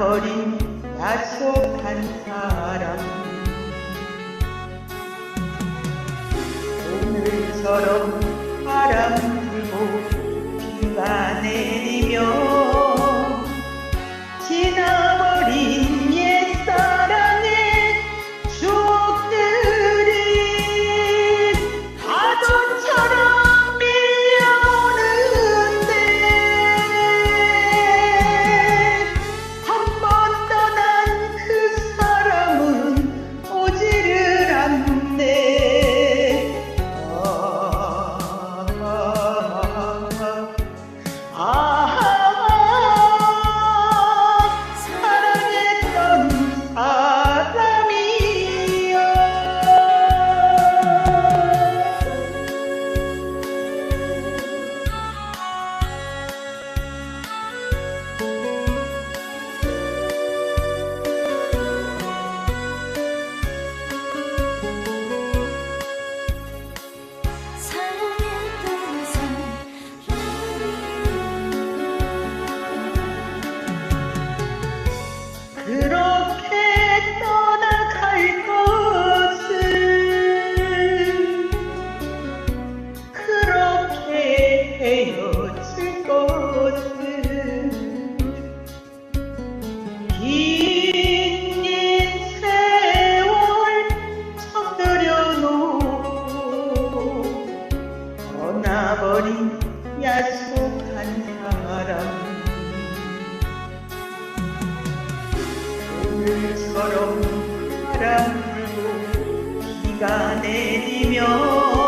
버린 약속한 사람. 오늘처럼 바람 it. 오늘처럼 바람 불고 비가 내리면